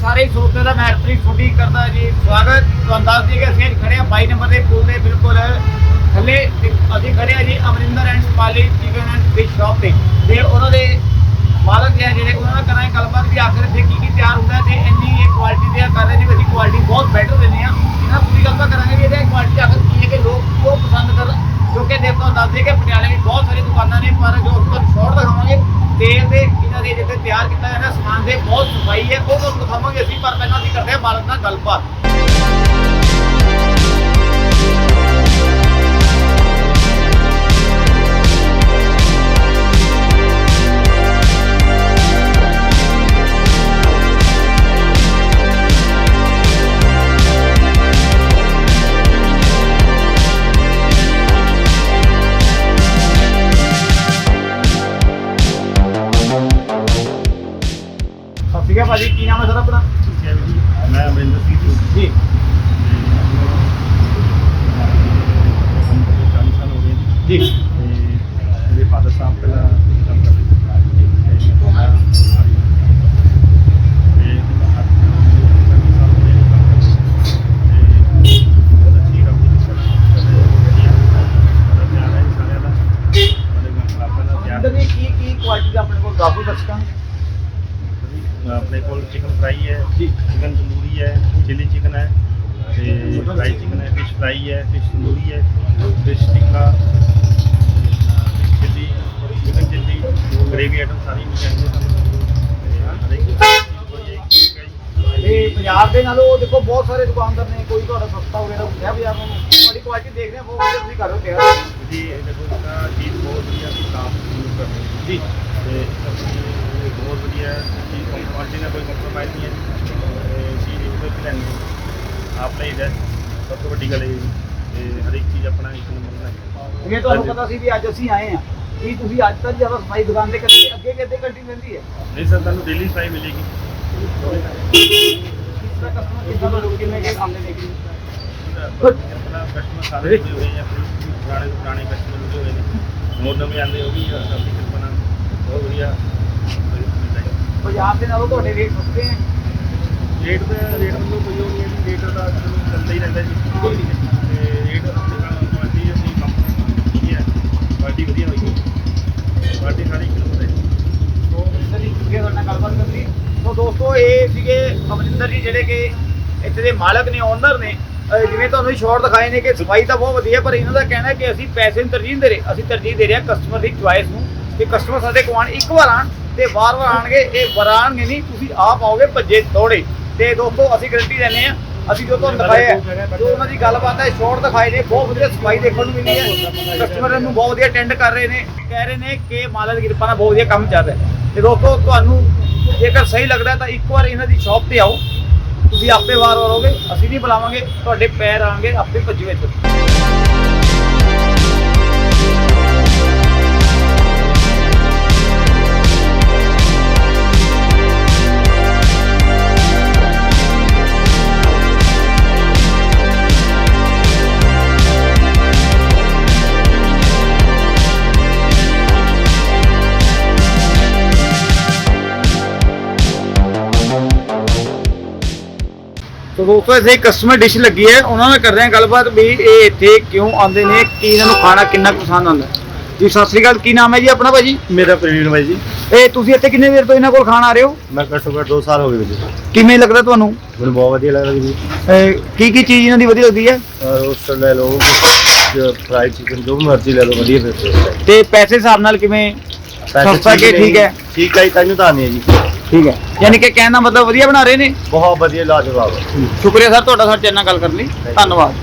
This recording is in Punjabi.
ਸਾਰੇ ਸਰੋਤਿਆਂ ਦਾ ਮੈਂ ਹਰਪ੍ਰੀਤ ਛੁੱਟੀ ਕਰਦਾ ਜੀ। ਸਵਾਗਤ, ਤੁਹਾਨੂੰ ਦੱਸ ਦਈਏ ਕਿ ਅਸੀਂ ਅੱਜ ਖੜੇ ਆ 22 ਨੰਬਰ ਦੇ ਪੁਲ ਦੇ ਬਿਲਕੁਲ ਥੱਲੇ ਅਸੀਂ ਖੜੇ ਆ ਜੀ Amarinder and Sapali chicken and fish shop ਤੇ। ਤੇ ਉਹਨਾਂ ਦੇ ਮਾਲਕ ਜੀ ਆ ਜਿਹੜੇ, ਉਹਨਾਂ ਨਾਲ ਕਰਾਂਗੇ ਗੱਲਬਾਤ ਵੀ ਆਖਰ ਇੱਥੇ ਕੀ ਕੀ ਤਿਆਰ ਹੁੰਦਾ ਹੈ ਤੇ ਇੰਨੀ ਇਹ ਕੁਆਲਿਟੀ ਦੇ ਕਰ ਰਹੇ ਜੀ ਵੀ ਅਸੀਂ ਕੁਆਲਿਟੀ ਬਹੁਤ ਬੈਟਰ ਦਿੰਦੇ ਆ ਇਹਨਾਂ ਪੂਰੀ ਗੱਲਬਾਤ ਕਰਾਂਗੇ ਵੀ ਇਹਦਾ ਕੁਆਲਿਟੀ ਆਖਰ ਕੀ ਹੈ ਕਿ ਲੋਕ ਉਹ ਪਸੰਦ ਕਰ ਕਿਉਂਕਿ ਦੇਖੋ ਦੱਸ ਦਈਏ ਕਿ ਪਟਿਆਲੇ ਵਿੱਚ ਬਹੁਤ ਸਾਰੀ ਦੁਕਾਨਾਂ ਨੇ, ਪਰ ਜੋ ਉਸ ਤੋਂ ਸ਼ੋਰਟ ਦਿਖਾਵਾਂਗੇ ਤੇਲ ਦੇ ਇਹਨਾਂ ਦੇ ਜਿੱਥੇ ਤਿਆਰ ਕੀਤਾ ਜਾਂਦਾ ਸਮਾਨ ਦੇ ਬਹੁਤ ਹੈ ਉਹ ਤੁਹਾਨੂੰ ਦਿਖਾਵਾਂਗੇ ਅਸੀਂ ਪਰ ਪਹਿਲਾਂ ਅਸੀਂ ਕਰਦੇ ਹਾਂ ਮਾਲਕ ਨਾਲ ਗੱਲਬਾਤ। ਆਪਣੇ ਕੋਲ ਚਿਕਨ ਫਰਾਈ ਹੈ ਚਿਕਨ ਤੰਦੂਰੀ ਹੈ ਚਿਲੀ ਚਿਕਨ ਹੈ ਤੇ ਫਰਾਈ ਚਿਕਨ ਹੈ ਫਿਸ਼ ਫਰਾਈ ਹੈ ਫਿਸ਼ ਤੰਦੂਰੀ ਹੈ fish tikka chilli chicken chilli gravy item ਸਾਰੀ ਮਿਲ ਜਾਂਦੀ ਹੈ ਪੰਜਾਬ ਦੇ ਨਾਲੋਂ ਦੇਖੋ ਬਹੁਤ ਸਾਰੇ ਦੁਕਾਨਦਾਰ ਨੇ ਕੋਈ ਤੁਹਾਡਾ ਸਸਤਾ ਵਗੈਰਾ ਹੁੰਦਾ ਹੈ ਬਾਜ਼ਾਰ ਨੂੰ। ਤੁਹਾਡੀ ਕੁਆਲਿਟੀ ਦੇਖਦੇ ਆ ਬਹੁਤ ਵਧੀਆ ਤੁਸੀਂ ਕਰੋ ਰਹੇ ਹੋ ਤੇ ਆਪਣੀ ਬਹੁਤ ਵਧੀਆ ਚੀਜ਼ ਕੋਈ ਕੁਆਲਿਟੀ ਨਾਲ ਕੋਈ ਕੰਪਰੋਮਾਈਜ਼ ਨਹੀਂ ਹੈ। ਤੇ ਚੀਜ਼ ਉਹਦੇ ਤੇ ਲੈਣੀ ਹੈ। ਆਪ ਲਈ ਦਾ ਸਭ ਤੋਂ ਵੱਡੀ ਗੱਲ ਇਹ ਹੈ ਜੀ। ਤੇ ਹਰ ਇੱਕ ਚੀਜ਼ ਆਪਣਾ ਇੱਕ ਨੰਬਰ ਦਾ ਜਿਵੇਂ ਤੁਹਾਨੂੰ ਪਤਾ ਸੀ ਵੀ ਅੱਜ ਅਸੀਂ ਆਏ ਆ ਕੀ ਤੁਸੀਂ ਅੱਜ ਤੱਕ ਜ਼ਿਆਦਾ ਸਫ਼ਾਈ ਦੁਕਾਨ ਤੇ ਕਰੀ ਅੱਗੇ ਕਿੱਥੇ ਕੰਟੀਨ ਰਹਿੰਦੀ ਹੈ? ਨਹੀਂ ਸਰ ਤੁਹਾਨੂੰ ਡੇਲੀ ਫਰਾਈ ਮਿਲੇਗੀ। ਕਿਸ ਤਰ੍ਹਾਂ ਕਸਟਮਰ ਕਿੱਦਾਂ ਦਾ ਲੋਕ ਕਿੰਨੇ ਕੇ ਆਉਂਦੇ ਨੇ ਕਿ ਆਪਣਾ ਕਸਟਮਰ ਸਾਰੇ ਜੁੜੇ ਹੋਏ ਆ ਪੁਰਾਣੇ ਤੋਂ ਪੁਰਾਣੇ ਕਸਟਮਰ ਜੁੜੇ ਹੋਏ ਨੇ। ਹੋਰ ਨਵੇਂ ਆਉਂਦੇ ਉਹ ਵੀ ਆਪਣੀ ਕਿਰਪਾ ਨਾਲ ਬਹੁਤ ਵਧੀਆ। ਪੰਜਾਬ ਦੇ ਨਾਲੋਂ ਤੁਹਾਡੇ ਰੇਟ ਸਸਤੇ ਹੈ ਰੇਟ ਦਾ ਰੇਟ ਵੱਲੋਂ ਕੋਈ ਉਹ ਨਹੀਂ ਹੈ ਜੀ ਰੇਟ ਦਾ ਚਲੋ ਚੱਲਦਾ ਹੀ ਰਹਿੰਦਾ ਜੀ। ਤੇ ਰੇਟ ਆਪਣੇ ਨਾਲ ਕੁਆਲਿਟੀ ਆਪਣੀ ਕੰਪਨੀ ਕੀ ਹੈ। ਕੁਆਲਿਟੀ ਵਧੀਆ ਹੋਈ ਕੁਆਲਿਟੀ ਸਾਰੀ ਕਿਲੋ ਹੈ ਸੋ ਅਮਰਿੰਦਰ ਜੀ ਤੁਸੀਂ ਤੁਹਾਡੇ ਨਾਲ ਗੱਲਬਾਤ ਕਰਨੀ ਸੋ ਦੋਸਤੋ ਇਹ ਸੀਗੇ ਅਮਰਿੰਦਰ ਜੀ ਜਿਹੜੇ ਕਿ ਇੱਥੇ ਦੇ ਮਾਲਕ ਨੇ ਓਨਰ ਨੇ। ਅਹ ਜਿਵੇਂ ਤੁਹਾਨੂੰ ਸ਼ਾਰਟ ਦਿਖਾਏ ਨੇ ਕਿ ਸਫ਼ਾਈ ਤਾਂ ਬਹੁਤ ਵਧੀਆ ਪਰ ਇਹਨਾਂ ਦਾ ਕਹਿਣਾ ਹੈ ਕਿ ਅਸੀਂ ਪੈਸੇ ਨੂੰ ਤਰਜੀਹ ਨਹੀਂ ਦੇ ਰਹੇ। ਅਸੀਂ ਤਰਜੀਹ ਦੇ ਰਹੇ ਹਾਂ ਕਸਟਮਰ ਦੀ ਚੁਆਇਸ ਨੂੰ। ਕਿ ਕਸਟਮਰ ਸਾਡੇ ਕੋਲ ਆਉਣ ਇੱਕ ਵਾਰ ਆਣ ਤੇ ਵਾਰ-ਵਾਰ ਆਣਗੇ ਇਹ ਵਰਾਣਗੇ ਨਹੀਂ ਤੁਸੀਂ ਆਪ ਆਓਗੇ ਭੱਜੇ ਤੋੜੇ ਤੇ ਦੋਸਤੋ ਅਸੀਂ ਗਰੰਟੀ ਦਿੰਦੇ ਆ ਅਸੀਂ ਜੋ ਤੁਹਾਨੂੰ ਦਿਖਾਇਆ ਜੋ ਉਹਨਾਂ ਦੀ ਗੱਲਬਾਤ ਹੈ ਸ਼ਾਰਟ ਦਿਖਾਏ ਨੇ ਬਹੁਤ ਵਧੀਆ ਸਫ਼ਾਈ ਦੇਖਣ ਨੂੰ ਮਿਲੀ ਹੈ। ਕਸਟਮਰ ਨੂੰ ਬਹੁਤ ਵਧੀਆ ਅਟੈਂਡ ਕਰ ਰਹੇ ਨੇ ਕਹਿ ਰਹੇ ਨੇ ਕਿ ਮਾਲਕ ਦੀ ਕਿਰਪਾ ਨਾਲ ਬਹੁਤ ਵਧੀਆ ਕੰਮ ਚੱਲ ਰਿਹਾ ਤੇ ਦੋਸਤੋ ਤੁਹਾਨੂੰ ਜੇਕਰ ਸਹੀ ਲੱਗਦਾ ਤਾਂ ਇੱਕ ਵਾਰ ਇਹਨਾਂ ਦੀ ਸ਼ਾਪ ਤੇ ਆਓ। ਤੁਸੀਂ ਆਪੇ ਵਾਰ ਵਾਰ ਆਓਗੇ ਅਸੀਂ ਨਹੀਂ ਬੁਲਾਵਾਂਗੇ ਤੁਹਾਡੇ ਪੈਰ ਆਣਗੇ ਆਪੇ ਭੱਜੇ ਵਿੱਚ। ਸੋ ਦੋਸਤੋ ਇੱਥੇ ਕਸਟਮਰ ਡਿਸ਼ ਲੱਗੀ ਹੈ ਉਹਨਾਂ ਨਾਲ ਕਰਦੇ ਹਾਂ ਗੱਲਬਾਤ ਵੀ ਇਹ ਇੱਥੇ ਕਿਉਂ ਆਉਂਦੇ ਨੇ ਕੀ ਇਹਨਾਂ ਨੂੰ ਖਾਣਾ ਕਿੰਨਾ ਪਸੰਦ ਆਉਂਦਾ। ਜੀ ਸਤਿ ਸ੍ਰੀ ਅਕਾਲ ਕੀ ਨਾਮ ਹੈ ਜੀ ਆਪਣਾ ਭਾਜੀ? ਮੇਰਾ ਪ੍ਰਵੀਨ ਬਾਈ ਜੀ। ਇਹ ਤੁਸੀਂ ਇੱਥੇ ਕਿੰਨੇ ਦੇਰ ਤੋਂ ਇਹਨਾਂ ਕੋਲ ਖਾਣ ਆ ਰਹੇ ਹੋ? ਮੈਂ ਘੱਟੋ ਘੱਟ 2 ਸਾਲ ਹੋ ਗਏ ਜੀ। ਕਿਵੇਂ ਲੱਗਦਾ ਤੁਹਾਨੂੰ? ਮੈਨੂੰ ਬਹੁਤ ਵਧੀਆ ਲੱਗਦਾ ਜੀ। ਇਹ ਕੀ ਕੀ ਚੀਜ਼ ਇਹਨਾਂ ਦੀ ਵਧੀਆ ਲੱਗਦੀ ਹੈ? ਰੋਸਟਰ ਲੈ ਲਓ ਫਰਾਈ ਚਿਕਨ ਜੋ ਮਰਜ਼ੀ ਲੈ ਲਓ ਵਧੀਆ ਫਿਰ ਤੇ ਪੈਸੇ ਹਿਸਾਬ ਨਾਲ ਕਿਵੇਂ? ਸਸਤਾ ਕਿ ਠੀਕ ਹੈ? ਠੀਕ ਹੈ ਜੀ ਤੈਨੂੰ ਤਾਂ ਨਹੀਂ ਹੈ ਜੀ। ਠੀਕ ਹੈ। ਯਾਨੀ ਕਿ ਕਹਿਣ ਦਾ ਮਤਲਬ ਵਧੀਆ ਬਣਾ ਰਹੇ ਨੇ? ਬਹੁਤ ਵਧੀਆ ਲਾਜਵਾਬ। ਸ਼ੁਕਰੀਆ ਸਰ ਤੁਹਾਡਾ ਸਾਡੇ ਨਾਲ ਗੱਲ ਕਰਨ ਲਈ। ਧੰਨਵਾਦ।